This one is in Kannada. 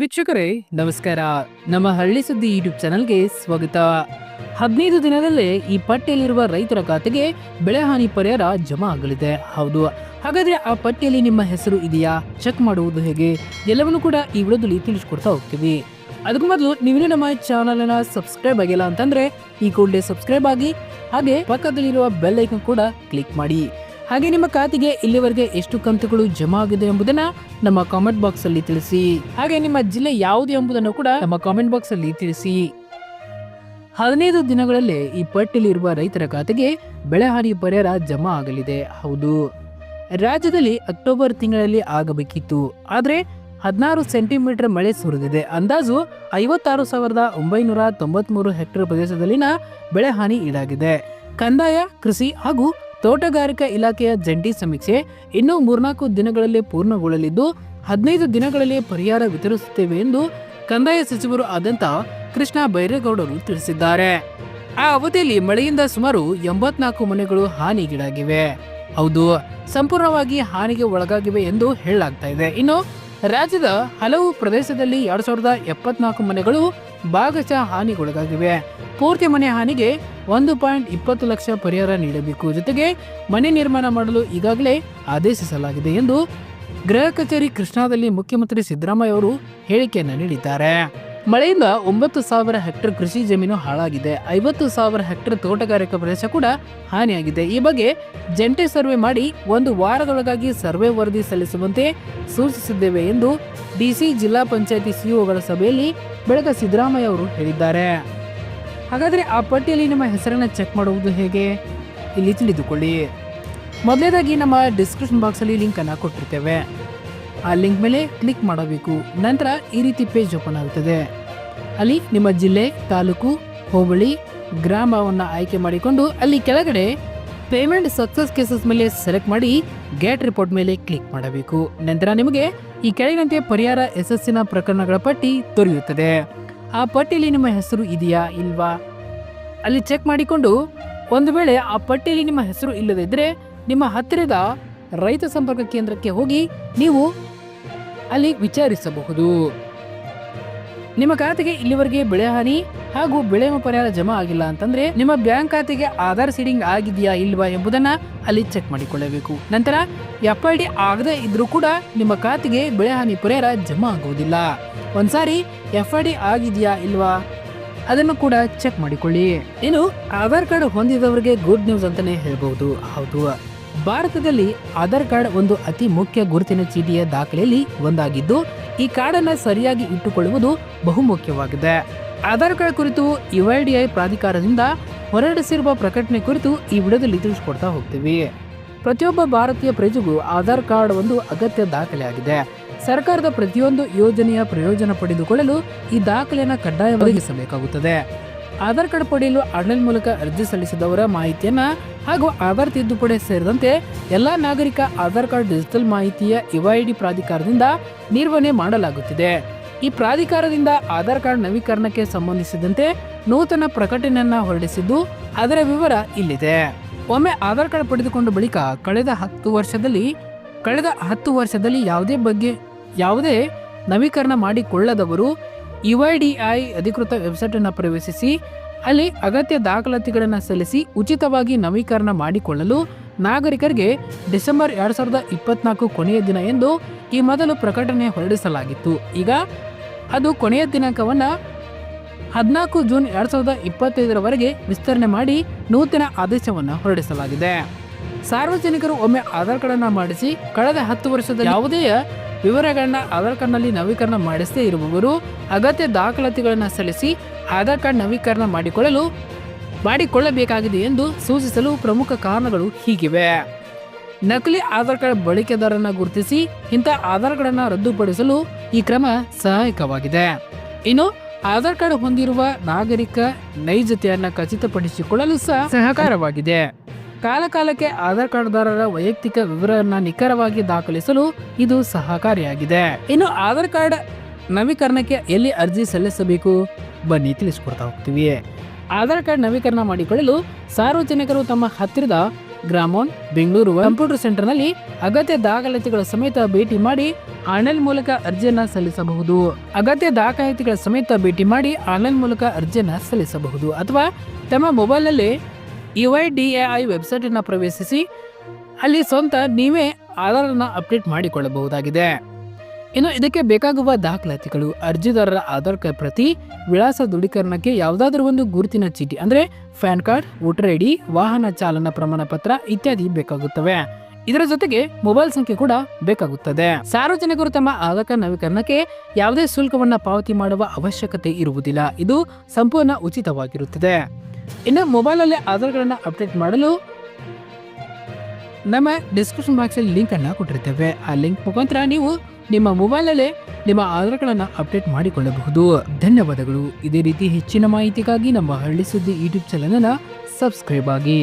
ವೀಕ್ಷಕರೇ, ನಮಸ್ಕಾರ. ನಮ್ಮ ಹಳ್ಳಿ ಸುದ್ದಿ ಯೂಟ್ಯೂಬ್ ಚಾನಲ್ಗೆ ಸ್ವಾಗತ. ಹದಿನೈದು ದಿನದಲ್ಲೇ ಈ ಪಟ್ಟಿಯಲ್ಲಿರುವ ರೈತರ ಖಾತೆಗೆ ಬೆಳೆ ಹಾನಿ ಪರಿಹಾರ ಜಮಾ ಆಗಲಿದೆ. ಹೌದು. ಹಾಗಾದ್ರೆ ಆ ಪಟ್ಟಿಯಲ್ಲಿ ನಿಮ್ಮ ಹೆಸರು ಇದೆಯಾ? ಚೆಕ್ ಮಾಡುವುದು ಹೇಗೆ? ಎಲ್ಲವನ್ನು ಕೂಡ ಈ ವಿಡಿಯೋದಲ್ಲಿ ತಿಳಿಸ್ಕೊಡ್ತಾ ಹೋಗ್ತೀವಿ. ಅದಕ್ಕೂ ಮೊದಲು ನೀವಿನ್ನೂ ನಮ್ಮ ಚಾನಲ್ ಅನ್ನ ಸಬ್ಸ್ಕ್ರೈಬ್ ಆಗಿಲ್ಲ ಅಂತಂದ್ರೆ ಈ ಕೂಡಲೇ ಸಬ್ಸ್ಕ್ರೈಬ್ ಆಗಿ, ಹಾಗೆ ಪಕ್ಕದಲ್ಲಿರುವ ಬೆಲ್ ಐಕನ್ ಕೂಡ ಕ್ಲಿಕ್ ಮಾಡಿ. ಹಾಗೆ ನಿಮ್ಮ ಖಾತೆಗೆ ಇಲ್ಲಿವರೆಗೆ ಎಷ್ಟು ಕಂತುಗಳು ಜಮಾ ಆಗಿದೆ ಎಂಬುದನ್ನ ನಮ್ಮ ಕಾಮೆಂಟ್ ಬಾಕ್ಸ್ ಅಲ್ಲಿ ತಿಳಿಸಿ. ಹಾಗೆ ನಿಮ್ಮ ಜಿಲ್ಲೆ ಯಾವುದು ಎಂಬುದನ್ನು ಕೂಡ ನಮ್ಮ ಕಾಮೆಂಟ್ ಬಾಕ್ಸ್ ಅಲ್ಲಿ ತಿಳಿಸಿ. ಹದಿನೈದು ದಿನಗಳಲ್ಲಿ ಈ ಪಟ್ಟಿಯಲ್ಲಿ ಇರುವ ರೈತರ ಖಾತೆಗೆ ಬೆಳೆ ಹಾನಿ ಪರಿಹಾರ ಜಮಾ ಆಗಲಿದೆ. ಹೌದು. ರಾಜ್ಯದಲ್ಲಿ ಅಕ್ಟೋಬರ್ ತಿಂಗಳಲ್ಲಿ ಆಗಬೇಕಿತ್ತು. ಆದರೆ ಹದಿನಾರು ಸೆಂಟಿಮೀಟರ್ ಮಳೆ ಸುರಿದಿದೆ. ಅಂದಾಜು ಐವತ್ತಾರು ಸಾವಿರದ ಒಂಬೈನೂರ ತೊಂಬತ್ಮೂರು ಹೆಕ್ಟೇರ್ ಪ್ರದೇಶದಲ್ಲಿನ ಬೆಳೆ ಹಾನಿ ಈಡಾಗಿದೆ ಕಂದಾಯ, ಕೃಷಿ ಹಾಗೂ ತೋಟಗಾರಿಕಾ ಇಲಾಖೆಯ ಜಂಟಿ ಸಮೀಕ್ಷೆ ಇನ್ನೂ ಮೂರ್ನಾಲ್ಕು ದಿನಗಳಲ್ಲಿ ಪೂರ್ಣಗೊಳ್ಳಲಿದ್ದು, ಹದಿನೈದು ದಿನಗಳಲ್ಲಿ ಪರಿಹಾರ ವಿತರಿಸುತ್ತೇವೆ ಎಂದು ಕಂದಾಯ ಸಚಿವರು ಆದಂತ ಕೃಷ್ಣ ಬೈರೇಗೌಡರು ತಿಳಿಸಿದ್ದಾರೆ. ಆ ಅವಧಿಯಲ್ಲಿ ಮಳೆಯಿಂದ ಸುಮಾರು ಎಂಬತ್ನಾಲ್ಕು ಮನೆಗಳು ಹಾನಿಗೀಡಾಗಿವೆ. ಹೌದು, ಸಂಪೂರ್ಣವಾಗಿ ಹಾನಿಗೆ ಒಳಗಾಗಿವೆ ಎಂದು ಹೇಳಲಾಗ್ತಾ ಇದೆ. ಇನ್ನು ರಾಜ್ಯದ ಹಲವು ಪ್ರದೇಶದಲ್ಲಿ ಎರಡ್ ಸಾವಿರದ ಎಪ್ಪತ್ನಾಲ್ಕು ಮನೆಗಳು ಭಾಗಶಃ ಹಾನಿಗೊಳಗಾಗಿವೆ. ಪೂರ್ತಿ ಮನೆ ಹಾನಿಗೆ ಒಂದು ಪಾಯಿಂಟ್ ಇಪ್ಪತ್ತು ಲಕ್ಷ ಪರಿಹಾರ ನೀಡಬೇಕು. ಜೊತೆಗೆ ಮನೆ ನಿರ್ಮಾಣ ಮಾಡಲು ಈಗಾಗಲೇ ಆದೇಶಿಸಲಾಗಿದೆ ಎಂದು ಗೃಹ ಕಚೇರಿ ಕೃಷ್ಣಾದಲ್ಲಿ ಮುಖ್ಯಮಂತ್ರಿ ಸಿದ್ದರಾಮಯ್ಯ ಅವರು ಹೇಳಿಕೆಯನ್ನು ನೀಡಿದ್ದಾರೆ. ಮಳೆಯಿಂದ ಒಂಬತ್ತು ಸಾವಿರ ಹೆಕ್ಟರ್ ಕೃಷಿ ಜಮೀನು ಹಾಳಾಗಿದೆ. ಐವತ್ತು ಸಾವಿರ ಹೆಕ್ಟರ್ ತೋಟಗಾರಿಕಾ ಪ್ರದೇಶ ಕೂಡ ಹಾನಿಯಾಗಿದೆ. ಈ ಬಗ್ಗೆ ಜಂಟಿ ಸರ್ವೆ ಮಾಡಿ ಒಂದು ವಾರದೊಳಗಾಗಿ ಸರ್ವೆ ವರದಿ ಸಲ್ಲಿಸುವಂತೆ ಸೂಚಿಸಿದ್ದೇವೆ ಎಂದು ಡಿಸಿ ಜಿಲ್ಲಾ ಪಂಚಾಯತಿ ಸಿಇಒಗಳ ಸಭೆಯಲ್ಲಿ ಬೆಳಗ ಸಿದ್ದರಾಮಯ್ಯ ಅವರು ಹೇಳಿದ್ದಾರೆ. ಹಾಗಾದರೆ ಆ ಪಟ್ಟಿಯಲ್ಲಿ ನಮ್ಮ ಹೆಸರನ್ನು ಚೆಕ್ ಮಾಡುವುದು ಹೇಗೆ? ಇಲ್ಲಿ ತಿಳಿದುಕೊಳ್ಳಿ. ಮೊದಲನೇದಾಗಿ ನಮ್ಮ ಡಿಸ್ಕ್ರಿಪ್ಷನ್ ಬಾಕ್ಸಲ್ಲಿ ಲಿಂಕನ್ನು ಕೊಟ್ಟಿರ್ತೇವೆ. ಆ ಲಿಂಕ್ ಮೇಲೆ ಕ್ಲಿಕ್ ಮಾಡಬೇಕು. ನಂತರ ಈ ರೀತಿ ಪೇಜ್ ಓಪನ್ ಆಗುತ್ತದೆ ಅಲ್ಲಿ ನಿಮ್ಮ ಜಿಲ್ಲೆ, ತಾಲೂಕು, ಹೋಬಳಿ, ಗ್ರಾಮವನ್ನು ಆಯ್ಕೆ ಮಾಡಿಕೊಂಡು ಅಲ್ಲಿ ಕೆಳಗಡೆ ಪೇಮೆಂಟ್ ಸಕ್ಸಸ್ ಕೇಸಸ್ ಮೇಲೆ ಸೆಲೆಕ್ಟ್ ಮಾಡಿ ಗೇಟ್ ರಿಪೋರ್ಟ್ ಮೇಲೆ ಕ್ಲಿಕ್ ಮಾಡಬೇಕು. ನಂತರ ನಿಮಗೆ ಈ ಕೆಳಗಿನಂತೆ ಪರಿಹಾರ ಯಶಸ್ಸಿನ ಪ್ರಕರಣಗಳ ಪಟ್ಟಿ ದೊರೆಯುತ್ತದೆ. ಆ ಪಟ್ಟಿಯಲ್ಲಿ ನಿಮ್ಮ ಹೆಸರು ಇದೆಯಾ ಇಲ್ವಾ? ಅಲ್ಲಿ ಚೆಕ್ ಮಾಡಿಕೊಂಡು ಒಂದು ವೇಳೆ ಆ ಪಟ್ಟಿಯಲ್ಲಿ ನಿಮ್ಮ ಹೆಸರು ಇಲ್ಲದಿದ್ದರೆ ನಿಮ್ಮ ಹತ್ತಿರದ ರೈತ ಸಂಪರ್ಕ ಕೇಂದ್ರಕ್ಕೆ ಹೋಗಿ ನೀವು ಅಲ್ಲಿ ವಿಚಾರಿಸಬಹುದು. ನಿಮ್ಮ ಖಾತೆಗೆ ಇಲ್ಲಿವರೆಗೆ ಬೆಳೆ ಹಾನಿ ಹಾಗೂ ಬೆಳೆ ಪರಿಹಾರ ಜಮಾ ಆಗಿಲ್ಲ ಅಂತಂದ್ರೆ ನಿಮ್ಮ ಬ್ಯಾಂಕ್ ಖಾತೆಗೆ ಆಧಾರ್ ಸೀಡಿಂಗ್ ಆಗಿದೆಯಾ ಇಲ್ವಾ ಎಂಬುದನ್ನ ಅಲ್ಲಿ ಚೆಕ್ ಮಾಡಿಕೊಳ್ಳಬೇಕು. ನಂತರ ಎಫ್ ಐ ಡಿ ಆಗದೇ ಇದ್ರೂ ಕೂಡ ನಿಮ್ಮ ಖಾತೆಗೆ ಬೆಳೆ ಹಾನಿ ಪರಿಹಾರ ಜಮಾ ಆಗುವುದಿಲ್ಲ. ಒಂದ್ಸಾರಿ ಎಫ್ ಐ ಡಿ ಆಗಿದೆಯಾ ಇಲ್ವಾ ಅದನ್ನು ಕೂಡ ಚೆಕ್ ಮಾಡಿಕೊಳ್ಳಿ. ಇನ್ನು ಆಧಾರ್ ಕಾರ್ಡ್ ಹೊಂದಿದವರಿಗೆ ಗುಡ್ ನ್ಯೂಸ್ ಅಂತಾನೆ ಹೇಳ್ಬಹುದು. ಹೌದು. ಭಾರತದಲ್ಲಿ ಆಧಾರ್ ಕಾರ್ಡ್ ಒಂದು ಅತಿ ಮುಖ್ಯ ಗುರುತಿನ ಚೀಟಿಯ ದಾಖಲೆಯಲ್ಲಿ ಒಂದಾಗಿದ್ದು, ಈ ಕಾರ್ಡನ್ನು ಸರಿಯಾಗಿ ಇಟ್ಟುಕೊಳ್ಳುವುದು ಬಹುಮುಖ್ಯವಾಗಿದೆ. ಆಧಾರ್ ಕಾರ್ಡ್ ಕುರಿತು ಯುಐಡಿಐ ಪ್ರಾಧಿಕಾರದಿಂದ ಹೊರಡಿಸಿರುವ ಪ್ರಕಟಣೆ ಕುರಿತು ಈ ವಿಡಿಯೋದಲ್ಲಿ ತಿಳಿಸಿಕೊಡ್ತಾ ಹೋಗ್ತೀವಿ. ಪ್ರತಿಯೊಬ್ಬ ಭಾರತೀಯ ಪ್ರಜೆಗೂ ಆಧಾರ್ ಕಾರ್ಡ್ ಒಂದು ಅಗತ್ಯ ದಾಖಲೆಯಾಗಿದೆ ಸರ್ಕಾರದ ಪ್ರತಿಯೊಂದು ಯೋಜನೆಯ ಪ್ರಯೋಜನ ಪಡೆದುಕೊಳ್ಳಲು ಈ ದಾಖಲೆಯನ್ನು ಕಡ್ಡಾಯ ಒದಗಿಸಬೇಕಾಗುತ್ತದೆ ಆಧಾರ್ ಕಾರ್ಡ್ ಪಡೆಯಲು ಆನ್ಲೈನ್ ಮೂಲಕ ಅರ್ಜಿ ಸಲ್ಲಿಸಿದವರ ಮಾಹಿತಿಯನ್ನ ಹಾಗೂ ಆಧಾರ್ ತಿದ್ದುಪಡಿ ಸೇರಿದಂತೆ ಎಲ್ಲಾ ನಾಗರಿಕ ಆಧಾರ್ ಕಾರ್ಡ್ ಡಿಜಿಟಲ್ ಮಾಹಿತಿಯ ಯುಐಡಿ ಪ್ರಾಧಿಕಾರದಿಂದ ನಿರ್ವಹಣೆ ಮಾಡಲಾಗುತ್ತಿದೆ. ಈ ಪ್ರಾಧಿಕಾರದಿಂದ ಆಧಾರ್ ಕಾರ್ಡ್ ನವೀಕರಣಕ್ಕೆ ಸಂಬಂಧಿಸಿದಂತೆ ನೂತನ ಪ್ರಕಟಣೆಯನ್ನು ಹೊರಡಿಸಿದ್ದು, ಅದರ ವಿವರ ಇಲ್ಲಿದೆ. ಒಮ್ಮೆ ಆಧಾರ್ ಕಾರ್ಡ್ ಪಡೆದುಕೊಂಡ ಬಳಿಕ ಕಳೆದ ಹತ್ತು ವರ್ಷದಲ್ಲಿ, ಕಳೆದ ಹತ್ತು ವರ್ಷದಲ್ಲಿ ಯಾವುದೇ ಬಗ್ಗೆ, ಯಾವುದೇ ನವೀಕರಣ ಮಾಡಿಕೊಳ್ಳದವರು ಯುಐಡಿಐ ಅಧಿಕೃತ ವೆಬ್ಸೈಟ್ ಅನ್ನು ಪ್ರವೇಶಿಸಿ, ಅಲ್ಲಿ ಅಗತ್ಯ ದಾಖಲಾತಿಗಳನ್ನು ಸಲ್ಲಿಸಿ ಉಚಿತವಾಗಿ ನವೀಕರಣ ಮಾಡಿಕೊಳ್ಳಲು ನಾಗರಿಕರಿಗೆ ಡಿಸೆಂಬರ್ ಎರಡ್ ಸಾವಿರದ ಇಪ್ಪತ್ನಾಲ್ಕು ಕೊನೆಯ ದಿನ ಎಂದು ಈ ಮೊದಲು ಪ್ರಕಟಣೆ ಹೊರಡಿಸಲಾಗಿತ್ತು. ಈಗ ಅದು ಕೊನೆಯ ದಿನಾಂಕವನ್ನು ಹದಿನಾಲ್ಕು ಜೂನ್ ಎರಡು ಸಾವಿರದ ಇಪ್ಪತ್ತೈದರವರೆಗೆ ವಿಸ್ತರಣೆ ಮಾಡಿ ನೂತನ ಆದೇಶವನ್ನು ಹೊರಡಿಸಲಾಗಿದೆ. ಸಾರ್ವಜನಿಕರು ಒಮ್ಮೆ ಆಧಾರ್ ಕಾರ್ಡನ್ನು ಮಾಡಿಸಿ, ಕಳೆದ ಹತ್ತು ವರ್ಷದ ಯಾವುದೇ ವಿವರಗಳನ್ನ ಆಧಾರ್ ಕಾರ್ಡ್ನಲ್ಲಿ ನವೀಕರಣ ಮಾಡಿಸದೇ ಇರುವವರು ಅಗತ್ಯ ದಾಖಲಾತಿಗಳನ್ನು ಸಲ್ಲಿಸಿ ಆಧಾರ್ ಕಾರ್ಡ್ ನವೀಕರಣ ಮಾಡಿಕೊಳ್ಳಲು, ಮಾಡಿಕೊಳ್ಳಬೇಕಾಗಿದೆ ಎಂದು ಸೂಚಿಸಲು ಪ್ರಮುಖ ಕಾರಣಗಳು ಹೀಗಿವೆ. ನಕಲಿ ಆಧಾರ್ ಕಾರ್ಡ್ ಬಳಕೆದಾರರನ್ನ ಗುರುತಿಸಿ ಇಂಥ ಆಧಾರ್ ಕಾರ್ಡ್ ರದ್ದುಪಡಿಸಲು ಈ ಕ್ರಮ ಸಹಾಯಕವಾಗಿದೆ. ಇನ್ನು, ಆಧಾರ್ ಕಾರ್ಡ್ ಹೊಂದಿರುವ ನಾಗರಿಕ ನೈಜತೆಯನ್ನು ಖಚಿತಪಡಿಸಿಕೊಳ್ಳಲು ಸಹ ಸಹಕಾರವಾಗಿದೆ. ಕಾಲಕಾಲಕ್ಕೆ ಆಧಾರ್ ಕಾರ್ಡ್ದಾರರ ವೈಯಕ್ತಿಕ ವಿವರವನ್ನು ನಿಖರವಾಗಿ ದಾಖಲಿಸಲು ಇದು ಸಹಕಾರಿಯಾಗಿದೆ. ಇನ್ನು ಆಧಾರ್ ಕಾರ್ಡ್ ನವೀಕರಣಕ್ಕೆ ಎಲ್ಲಿ ಅರ್ಜಿ ಸಲ್ಲಿಸಬೇಕು? ಬನ್ನಿ, ತಿಳಿಸ್ಕೊಡ್ತಾ ಹೋಗ್ತೀವಿ. ಆಧಾರ್ ಕಾರ್ಡ್ ನವೀಕರಣ ಮಾಡಿಕೊಳ್ಳಲು ಸಾರ್ವಜನಿಕರು ತಮ್ಮ ಹತ್ತಿರದ ಗ್ರಾಮೋನ್, ಬೆಂಗಳೂರು ಕಂಪ್ಯೂಟರ್ ಸೆಂಟರ್ನಲ್ಲಿ ಅಗತ್ಯ ದಾಖಲಾತಿಗಳ ಸಮೇತ ಭೇಟಿ ಮಾಡಿ ಆನ್ಲೈನ್ ಮೂಲಕ ಅರ್ಜಿಯನ್ನು ಸಲ್ಲಿಸಬಹುದು. ಅಗತ್ಯ ದಾಖಲಾತಿಗಳ ಸಮೇತ ಭೇಟಿ ಮಾಡಿ ಆನ್ಲೈನ್ ಮೂಲಕ ಅರ್ಜಿಯನ್ನು ಸಲ್ಲಿಸಬಹುದು. ಅಥವಾ ತಮ್ಮ ಮೊಬೈಲ್ನಲ್ಲಿ U Y D A I ವೆಬ್ಸೈಟನ್ನು ಪ್ರವೇಶಿಸಿ ಅಲ್ಲಿ ಸ್ವಂತ ನೀವೇ ಆಧಾರನ್ನು ಅಪ್ಡೇಟ್ ಮಾಡಿಕೊಳ್ಳಬಹುದಾಗಿದೆ. ಇನ್ನು ಇದಕ್ಕೆ ಬೇಕಾಗುವ ದಾಖಲಾತಿಗಳು, ಅರ್ಜಿದಾರರ ಆಧಾರ್ ಕಾರ್ಡ್ ಪ್ರತಿ ವಿಳಾಸ ದೃಢೀಕರಣಕ್ಕೆ ಯಾವುದಾದ್ರೂ ಒಂದು ಗುರುತಿನ ಚೀಟಿ, ಅಂದರೆ pan card, voter I D, ವಾಹನ ಚಾಲನಾ ಪ್ರಮಾಣ ಪತ್ರ ಇತ್ಯಾದಿ ಬೇಕಾಗುತ್ತವೆ. ಇದರ ಜೊತೆಗೆ ಮೊಬೈಲ್ ಸಂಖ್ಯೆ ಕೂಡ ಬೇಕಾಗುತ್ತದೆ. ಸಾರ್ವಜನಿಕರು ತಮ್ಮ ಆಧಾರ್ ಕಾರ್ಡ್ ನವೀಕರಣಕ್ಕೆ ಯಾವುದೇ ಶುಲ್ಕವನ್ನ ಪಾವತಿ ಮಾಡುವ ಅವಶ್ಯಕತೆ ಇರುವುದಿಲ್ಲ. ಇದು ಸಂಪೂರ್ಣ ಉಚಿತವಾಗಿರುತ್ತದೆ. ಇನ್ನು ಮೊಬೈಲಲ್ಲಿ ಆಧಾರ್ಗಳನ್ನು ಅಪ್ಡೇಟ್ ಮಾಡಲು ನಮ್ಮ ಡಿಸ್ಕ್ರಿಪ್ಷನ್ ಬಾಕ್ಸಲ್ಲಿ ಲಿಂಕ್ ಅನ್ನ ಕೊಟ್ಟಿರ್ತೇವೆ. ಆ ಲಿಂಕ್ ಮುಖಾಂತರ ನೀವು ನಿಮ್ಮ ಮೊಬೈಲಲ್ಲೇ ನಿಮ್ಮ ಆಧಾರ್ಗಳನ್ನು ಅಪ್ಡೇಟ್ ಮಾಡಿಕೊಳ್ಳಬಹುದು. ಧನ್ಯವಾದಗಳು. ಇದೇ ರೀತಿ ಹೆಚ್ಚಿನ ಮಾಹಿತಿಗಾಗಿ ನಮ್ಮ ಹಳ್ಳಿ ಸುದ್ದಿ ಯೂಟ್ಯೂಬ್ ಚಾನಲನ್ನು ಸಬ್ಸ್ಕ್ರೈಬ್ ಆಗಿ.